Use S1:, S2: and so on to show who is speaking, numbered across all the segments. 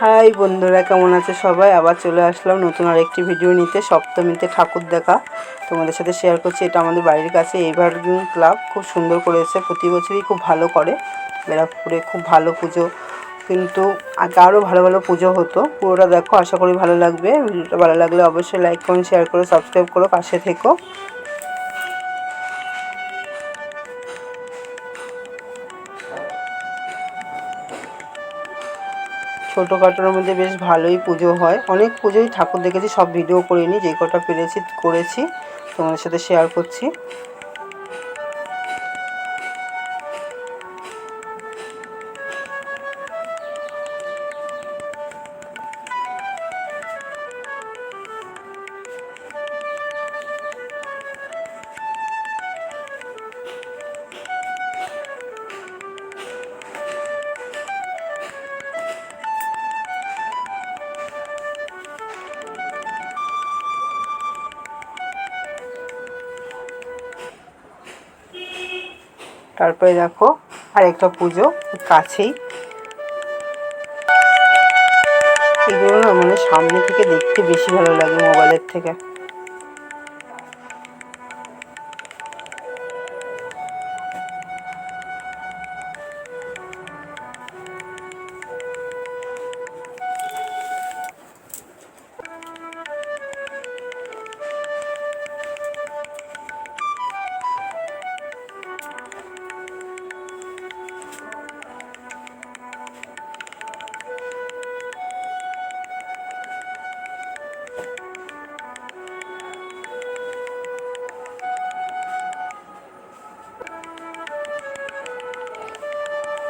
S1: High বন্ধুরা, কেমন আছে সবাই? আবার চলে আসলাম নতুন আরেকটি ভিডিও নিতে, সপ্তমীতে ঠাকুর দেখা। তোমাদের সাথে শেয়ার করছি, এটা আমাদের বাড়ির কাছে এভারগ্রিন ক্লাব খুব সুন্দর করেছে প্রতি বছরই খুব ভালো করে। ব্যারাকপুরে খুব ভালো পুজো। কিন্তু আগে আরও ভালো ভালো পুজো হতো। পুরোটা দেখো, আশা করি ভালো লাগবে। ভিডিওটা ভালো লাগলে অবশ্যই লাইক কমেন্ট শেয়ার করো সাবস্ক্রাইব করো, পাশে থেকো। ছোটোখাটোর মধ্যে বেশ ভালোই পুজো হয়। অনেক পুজোই ঠাকুর দেখেছি, সব ভিডিও করিনি, যে কটা পেরেছি, করেছি, তোমাদের সাথে শেয়ার করছি। তারপরে দেখো আর একটা পুজো কাছেই। এগুলো না মানে সামনে থেকে দেখতে বেশি ভালো লাগে মোবাইলের থেকে।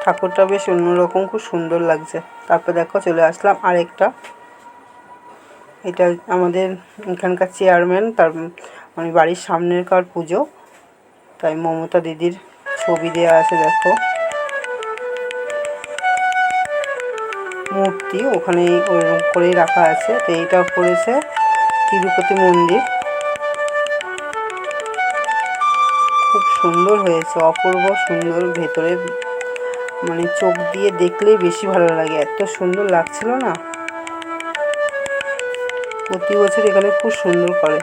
S1: ঠাকুরটা বেশ অন্যরকম, খুব সুন্দর লাগছে। তারপর দেখো চলে আসলাম আরেকটা। এটা আমাদের এখানকার চেয়ারম্যান তার মানে বাড়ির সামনেরকার পুজো। তাই মমতা দিদির ছবি দেওয়া আছে, দেখো। মূর্তি ওখানে ওরকম করেই রাখা আছে। তো এইটা করেছে তিরুপতি মন্দির। খুব সুন্দর হয়েছে, অপূর্ব সুন্দর ভেতরে মানে চোখ দিয়ে দেখলেই বেশি ভালো লাগে। এত সুন্দর লাগছিল না? প্রতি বছর এখানে খুব সুন্দর করে।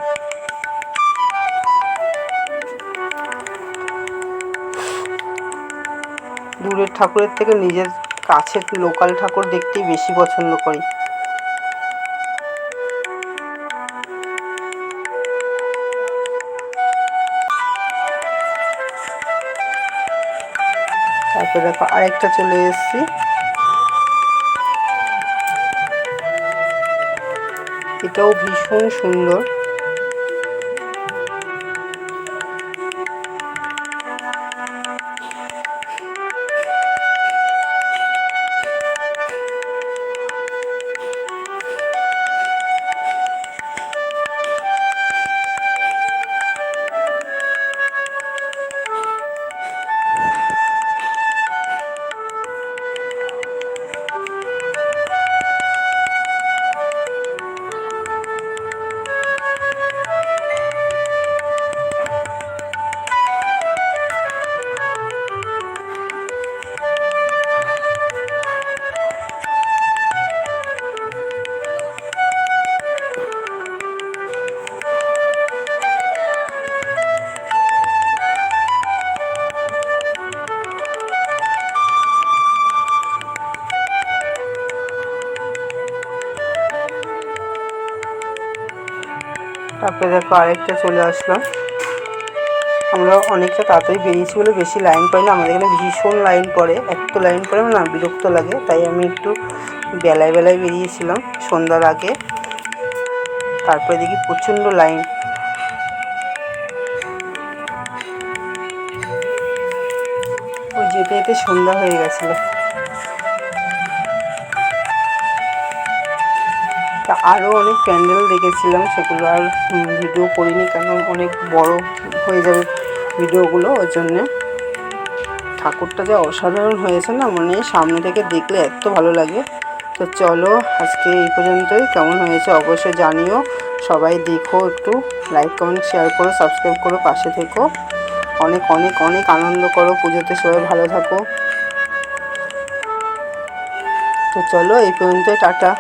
S1: দূরের ঠাকুরের থেকে নিজের কাছের লোকাল ঠাকুর দেখতেই বেশি পছন্দ করি। তারপরে দেখো আরেকটা চলে এসেছি। এটাও ভীষণ সুন্দর। তারপরে দেখো আরেকটা চলে আসলাম আমরা অনেকটা তাড়াতাড়ি বেরিয়েছি বলে বেশি লাইন পাই না। আমাদের এখানে ভীষণ লাইন পড়ে, এত লাইন পড়ে না, বিরক্ত লাগে। তাই আমি একটু বেলায় বেলায় বেরিয়েছিলাম সন্ধ্যার আগে। তারপরে দেখি প্রচণ্ড লাইন ওই যেতে যেতে সন্ধ্যা হয়ে গেছিল। আরও অনেক প্যান্ডেল দেখেছিলাম, সেগুলো আর ভিডিও করিনি কারণ অনেক বড় হয়ে যাবে ভিডিওগুলো, ওই জন্যে। ঠাকুরটা যে অসাধারণ হয়েছে না মানে সামনে থেকে দেখলে এত ভালো লাগে। তো চলো, আজকে এই পর্যন্তই। কেমন হয়েছে অবশ্যই জানিও। সবাই দেখো একটু লাইক কমেন্ট শেয়ার করো সাবস্ক্রাইব করো, পাশে থেকো। অনেক অনেক অনেক আনন্দ করো পুজোতে, সবাই ভালো থাকো। তো চলো, এই পর্যন্ত টাটা।